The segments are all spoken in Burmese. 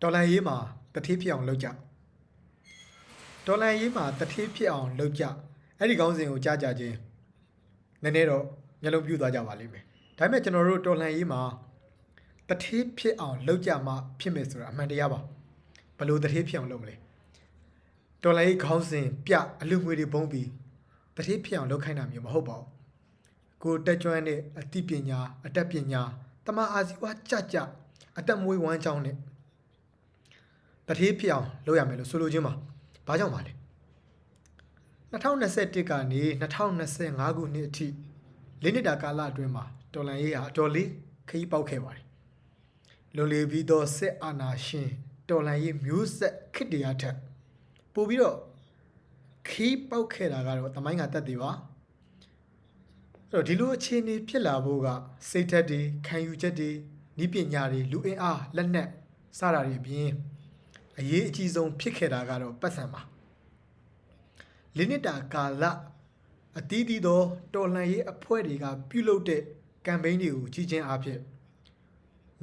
တော်လန်ရေးမှာတတိဖြစ်အောင်လုပ်ကြတော်လန်ရေးမှာတတိဖြစ်အောင်လုပ်ကြအဲ့ဒီကောင်းစဉ်ကိုကြားကြချင်းနည်းနည်းတော့မျက်လုံးပြူသွားကြပါလိမ့်မယ်ဒါပေမဲ့ကျွန်တော်တို့တော်လန်ရေးမှာတတိဖြစ်အောင်လုပ်ကြမှဖြစ်မယ်ဆိုတာအမှန်တရားပါဘယ်လို့တတိဖြစ်အောင်လုပ်မလဲတော်လန်ရေးခေါင်းစဉ်ပြအလူငွေတွေပုံးပြီးတတိဖြစ်အောင်လုပ်ခိုင်းတာမျိုးမဟုတ်ပါဘူးကိုတက်ကျွမ်းတဲ့အသိပညာအတတ်ပညာတမအာဇီဝကြကြအတက်မွေးဝမ်းကြောင်းနဲ့ တတိဖြစ်အောင်လုပ်ရမယ်လို့ဆိုလိုခြင်းပါ။ဘာကြောင့်ပါလဲ။2021ကနေ2025ခုနှစ်အထိလေးနှစ်တာကာလအတွင်းမှာတော်လန်ရေးဟာအတော်လေးခရီးပေါက်ခဲ့ပါတယ်။လွန်လေပြီးသောစစ်အာဏာရှင်တော်လန်ရေးမျိုးဆက်ခေတ္တရာထက်ပိုပြီးတော့ခရီးပေါက်ခဲ့တာကတော့တမိုင်းကတက်သေးပါ။အဲ့တော့ဒီလိုအခြေအနေဖြစ်လာဖို့ကစိတ်ဓာတ်တွေခံယူချက်တွေဤပညာတွေလူအင်အားလက်နက်စတာတွေအပြင် အရေးအကြီးဆုံးဖြစ်ခဲ့တာကတော့ပတ်စံပါလိနစ်တာကာလအတီးတီးသောတော်လှန်ရေးအဖွဲ့တွေကပြုလုပ်တဲ့ကမ်ပိန်းတွေကိုကြီးချင်းအားဖြင့်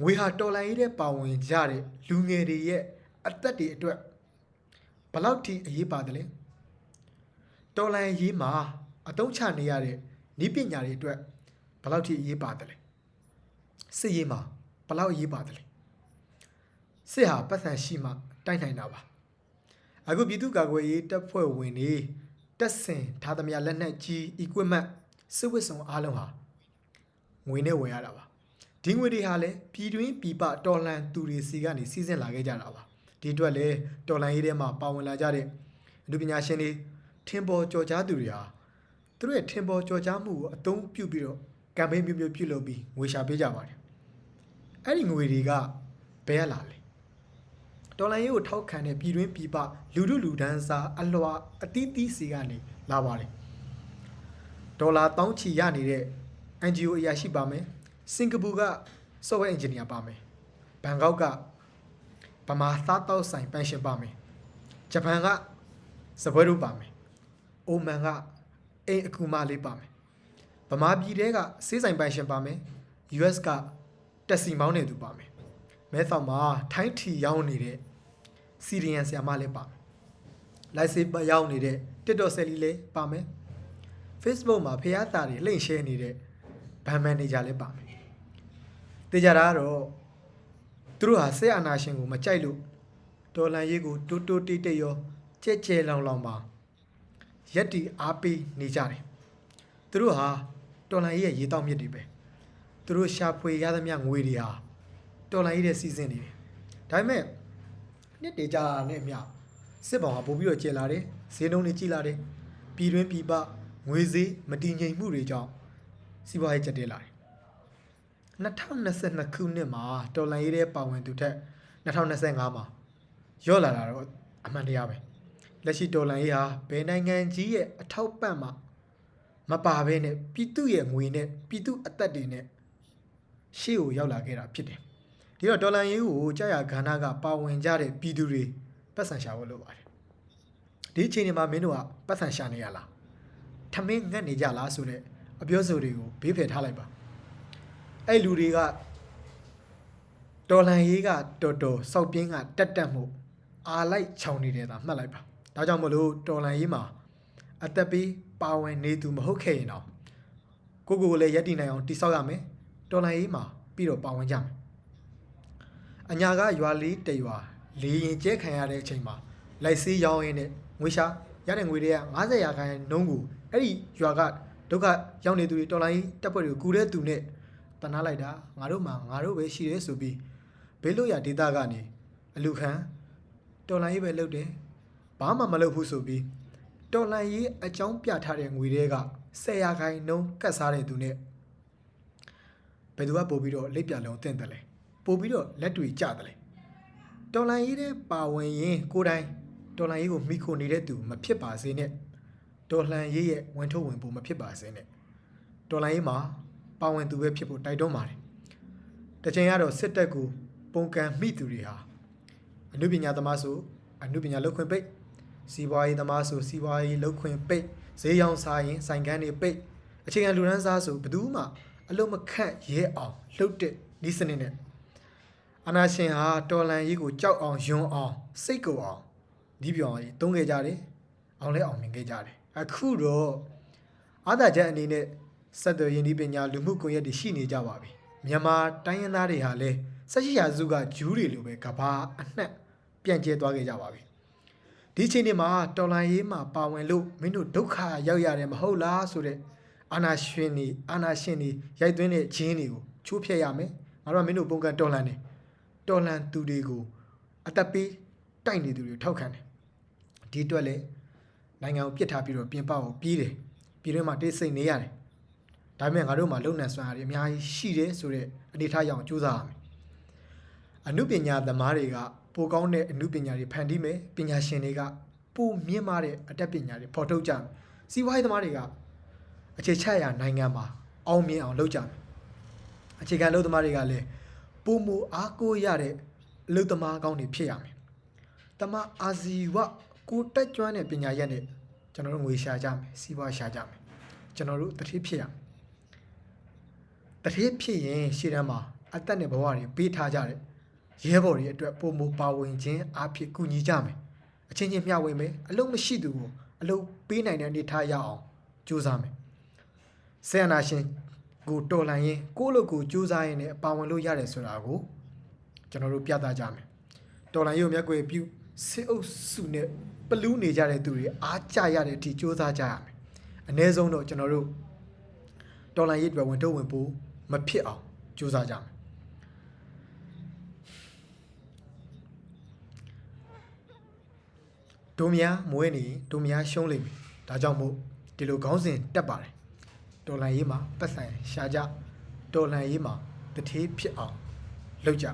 ငွေဟာတော်လှန်ရေးတဲ့ပါဝင်ကြတဲ့လူငယ်တွေရဲ့အသက်တွေအတွက်ဘယ်လောက်ထိအရေးပါတယ်လဲတော်လှန်ရေးမှာအသုံးချနေရတဲ့ဤပညာတွေအတွက်ဘယ်လောက်ထိအရေးပါတယ်လဲစစ်ရေးမှာဘယ်လောက်အရေးပါတယ်လဲစစ်ဟာပတ်စံရှိမှတိုက်နိုင်တာပါအခုပြည်သူ့ကာကွယ်ရေးတပ်ဖွဲ့ဝင်တွေတက်ဆင်ထားသမျှလက်နက်ကြီး equipment စစ်ဝတ်စုံအားလုံးဟာငွေနဲ့ဝယ်ရတာပါဒီငွေတွေဟာလည်းပြည်တွင်းပြည်ပတော်လှန်သူတွေစီကနေစီးဆင်းလာခဲ့ကြတာပါဒီအတွက်လည်းတော်လှန်ရေးထဲမှာပါဝင်လာကြတဲ့လူပညာရှင်တွေထင်ပေါ်ကြော်ကြားသူတွေဟာသူတို့ရဲ့ထင်ပေါ်ကြော်ကြားမှုကိုအသုံးပြုပြီးတော့ကမ်ပိန်းမျိုးမျိုးပြုလုပ်ပြီးငွေရှာပေးကြပါတယ်အဲ့ဒီငွေတွေကဘယ်ရလာလဲ တော်လိုင်းရေးကိုထောက်ခံတဲ့ပြည်တွင်းပြည်ပလူလူလူဒန်းစားအလွှာအတီးတီးစီကနေလာပါတယ်ဒေါ်လာတောင်းချီရနေတဲ့ NGO အရာရှိပါမယ်စင်ကာပူက software engineer ပါမယ်ဘန်ကောက်ကဗမာသားတောက်ဆိုင်ပန်ရှင်ပါမယ်ဂျပန်ကစပွဲတို့ပါမယ်အိုမန်ကအိမ်အကူမလေးပါမယ်ဗမာပြည်တဲကစေးဆိုင်ပန်ရှင်ပါမယ် US ကတက်စီမောင်းနေသူပါမယ်မဲဆောက်မှာထိုင်းထီရောင်းနေတဲ့ စီရီယန်ဆရာမလည်းပါမယ်။လိုက်စေးပရောက်နေတဲ့ TikTok ဆယ်လီလည်းပါမယ်။ Facebook မှာဖျားသားတွေလှိမ့် share နေတဲ့ဘန်မန်နေဂျာလည်းပါမယ်။တေကြတာကတော့သူတို့ဟာဆက်အာနာရှင်ကိုမကြိုက်လို့ဒေါ်လာရေးကိုတိုးတိုးတိတ်တိတ်ရောကြဲကြဲလောင်လောင်ပါရက်တီအားပေးနေကြတယ်။သူတို့ဟာတော်လိုင်းရေးရဲ့ရေတောက်မြစ်တွေပဲ။သူတို့ရှာဖွေရသမျှငွေတွေဟာတော်လိုင်းရေးတဲ့စီစဉ်နေတယ်။ဒါပေမဲ့ နှစ်တေကြတာနဲ့အမျှစစ်ဘောင်ကပို့ပြီးတော့ကျင်လာတယ်ဈေးနှုန်းတွေကြီးလာတယ်ပြည်တွင်းပြည်ပငွေဈေးမတည်ငြိမ်မှုတွေကြောင့်စီးပွားရေးကျတက်လာတယ်2022ခုနှစ်မှာတော်လန်ရေးတဲ့ပါဝင်သူထက်2025မှာရော့လာတာတော့အမှန်တရားပဲလက်ရှိတော်လန်ရေးဟာဘယ်နိုင်ငံကြီးရဲ့အထောက်ပံ့မှမပါဘဲနဲ့ပြည်သူရဲ့ငွေနဲ့ပြည်သူအသက်တွေနဲ့ရှေ့ကိုရောက်လာခဲ့တာဖြစ်တယ် ဒီတော့ဒေါ်လာရေးကိုကြာရခန္ဓာကပါဝင်ကြတဲ့ပြည်သူတွေပတ်စံရှာဖို့လိုပါတယ်ဒီအချိန်ဒီမှာမင်းတို့ကပတ်စံရှာနေရလားထမင်းငတ်နေကြလားဆိုတဲ့အပြောဆိုတွေကိုဘေးဖယ်ထားလိုက်ပါအဲ့လူတွေကဒေါ်လာရေးကတော်တော်စောက်ပြင်းကတက်တက်မှုအာလိုက်ခြောင်နေတယ်သာမှတ်လိုက်ပါဒါကြောင့်မလို့ဒေါ်လာရေးမှာအသက်ပေးပါဝင်နေသူမဟုတ်ခဲ့ရင်တော့ကိုကိုကိုလည်းရက်တည်နိုင်အောင်တိဆောက်ရမယ်ဒေါ်လာရေးမှာပြီးတော့ပါဝင်ကြမယ် အညာကရွာလေးတရွာလေရင်ကျဲခံရတဲ့အချိန်မှာလိုက်စေးရောင်းရင်းနဲ့ငွေရှာရတဲ့ငွေတွေက90ရာခိုင်နှုန်းကိုအဲ့ဒီရွာကဒုက္ခရောက်နေသူတွေတော်လိုင်းတပ်ဖွဲ့တွေကိုကူတဲ့သူနဲ့တနာလိုက်တာငါတို့မှငါတို့ပဲရှိတယ်ဆိုပြီးဘေးလို့ရဒေတာကနေအလူခံတော်လိုင်းရေးပဲလုပ်တယ်ဘာမှမလုပ်ဘူးဆိုပြီးတော်လိုင်းရေးအကြောင်းပြထားတဲ့ငွေတွေက10ရာခိုင်နှုန်းကတ်စားတဲ့သူနဲ့ဘယ်သူကပို့ပြီးတော့လက်ပြလုံးတင့်တယ်လဲ ပို့ပြီးတော့လက်တွေကျတယ်လေတော်လိုင်းရေးတဲ့ပါဝင်ရင်ကိုယ်တိုင်တော်လိုင်းရေးကိုမိခိုနေတဲ့သူမဖြစ်ပါစေနဲ့တော်လှန်ရေးရဲ့ဝင်ထုတ်ဝင်ဖို့မဖြစ်ပါစေနဲ့တော်လိုင်းရေးမှာပါဝင်သူပဲဖြစ်ဖို့တိုက်တွန်းပါတယ်တစ်ချိန်ကတော့စစ်တပ်ကိုပုံကံမိသူတွေဟာအနုပညာသမားဆိုအနုပညာလောက်ခွင့်ပိတ်စီးပွားရေးသမားဆိုစီးပွားရေးလောက်ခွင့်ပိတ်ဈေးရောင်းစားရင်ဆိုင်ကန်းတွေပိတ်အခြေခံလူဒန်းစားဆိုဘယ်သူမှအလုံးမခန့်ရဲအောင်လှုပ်တဲ့ဤစနစ်နဲ့ အာနာရှင်ဟာတော်လန်ကြီးကိုကြောက်အောင်ယွန်းအောင်စိတ်ကုန်အောင်ဒီပြောင်ကြီးတုံးခဲ့ကြတယ်အောင်လဲအောင်မြင်ခဲ့ကြတယ်အခုတော့အာသာချက်အနေနဲ့စက်တော်ယဉ်ဒီပညာလူမှုကွန်ရက်တွေရှိနေကြပါပြီမြန်မာတိုင်းရင်းသားတွေဟာလည်းဆက်ရှိရာစုကဂျူးတွေလိုပဲကဘာအနှက်ပြန့်ကျဲသွားခဲ့ကြပါပြီဒီချိန်ဒီမှာတော်လန်ရေးမှာပါဝင်လို့မင်းတို့ဒုက္ခရောက်ရတယ်မဟုတ်လားဆိုတဲ့အာနာရှင်နေအာနာရှင်နေရိုက်သွင်းတဲ့ဂျင်းတွေကိုချိုးဖျက်ရမယ်ငါတို့ကမင်းတို့ပုံကန်တော်လန်နေ တော်လန်သူတွေကိုအသက်ပေးတိုက်နေသူတွေထောက်ခံတယ်ဒီအတွက်လည်းနိုင်ငံကိုပြစ်ထားပြီးတော့ပြင်ပကိုပြေးတယ်ပြည်တွင်းမှာတိတ်ဆိတ်နေရတယ်ဒါပေမဲ့ငါတို့မှာလုံနိုင်စွမ်းရည်အများကြီးရှိတယ်ဆိုတဲ့အနေထားရအောင်ကြိုးစားရမယ်အမှုပညာသမားတွေကပိုကောင်းတဲ့အမှုပညာတွေဖန်တီးမယ်ပညာရှင်တွေကပိုမြင့်မားတဲ့အတတ်ပညာတွေဖော်ထုတ်ကြမယ်စီးပွားရေးသမားတွေကအခြေချရာနိုင်ငံမှာအောင်မြင်အောင်လုပ်ကြမယ်အခြေခံလုပ်သမားတွေကလည်း ပုံမူအားကိုးရတဲ့အလုသမားကောင်းတွေဖြစ်ရမယ်။တမအာဇီဝကိုတက်ကျွမ်းတဲ့ပညာရက်နဲ့ကျွန်တော်တို့ငွေရှာကြမယ်စီးပွားရှာကြမယ်။ကျွန်တော်တို့တတိဖြစ်ရမယ်။တတိဖြစ်ရင်ရှေ့တန်းမှာအသက်နဲ့ဘဝတွေပေးထားကြတဲ့ရဲဘော်တွေအတွက်ပုံမူပါဝင်ခြင်းအားဖြင့်ကူညီကြမယ်။အချင်းချင်းမျှဝေမယ်အလုံးမရှိသူကိုအလုံးပေးနိုင်တဲ့အနေထားရအောင်ကြိုးစားမယ်။ဆေယနာရှင် ကိုတော်လှန်ရင်ကိုယ့်လို့ကိုစူးစမ်းရင်လည်းပါဝင်လို့ရတယ်ဆိုတာကိုကျွန်တော်တို့ပြသကြမယ်တော်လှန်ရေးကိုမျက်ကွယ်ပြုစစ်အုပ်စုနဲ့ပလူးနေကြတဲ့သူတွေအားကြရတဲ့အထိစူးစမ်းကြရမယ်အ ਨੇ ဆုံးတော့ကျွန်တော်တို့တော်လှန်ရေးတွေဝင်တော့ဝင်ပို့မဖြစ်အောင်စူးစမ်းကြမယ်ဒုံများမွေးနေဒုံများရှုံးလိမ့်မယ်ဒါကြောင့်မို့ဒီလိုခေါင်းစဉ်တက်ပါတယ် တော်လန်ရေးမှာပတ်ဆိုင်ရှာကြတော်လန်ရေးမှာတထေးဖြစ်အောင်လုပ်ကြ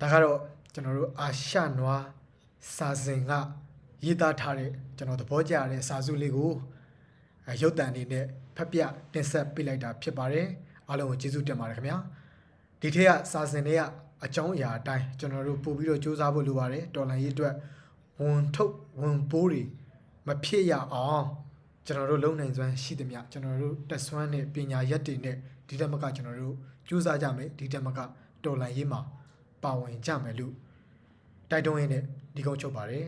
ဒါကတော့ကျွန်တော်တို့အာရှနွားစာစဉ်ကရေးသားထားတဲ့ကျွန်တော်သဘောကျတဲ့စာစုလေးကိုအဲရုပ်တံအနေနဲ့ဖတ်ပြတင်ဆက်ပေးလိုက်တာဖြစ်ပါတယ်အားလုံးကိုကျေးဇူးတင်ပါတယ်ခင်ဗျာဒီထက်ကစာစဉ်တွေကအကြောင်းအရာအတိုင်းကျွန်တော်တို့ပို့ပြီးတော့စူးစမ်းဖို့လိုပါတယ်တော်လန်ရေးအတွက်ဝန်ထုတ်ဝန်ပိုးတွေမဖြစ်ရအောင် ကျွန်တော်တို့လုံနိုင်စွမ်းရှိသမျှကျွန်တော်တို့တက်ဆွမ်းတဲ့ပညာရက်တွေနဲ့ဒီတက်မကကျွန်တော်တို့ကြိုးစားကြမယ်ဒီတက်မကတော်လန်ရေးမှာပါဝင်ကြမယ်လို့တိုက်တွန်းရင်းနဲ့ဒီကုန်းချုပ်ပါတယ်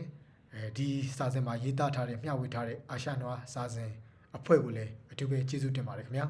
အဲဒီစာစဉ်မှာရေးသားထားတဲ့မျှဝေထားတဲ့အာရှနွားစာစဉ်အဖွဲ့ကိုလည်းအထူးပဲကျေးဇူးတင်ပါတယ်ခင်ဗျာ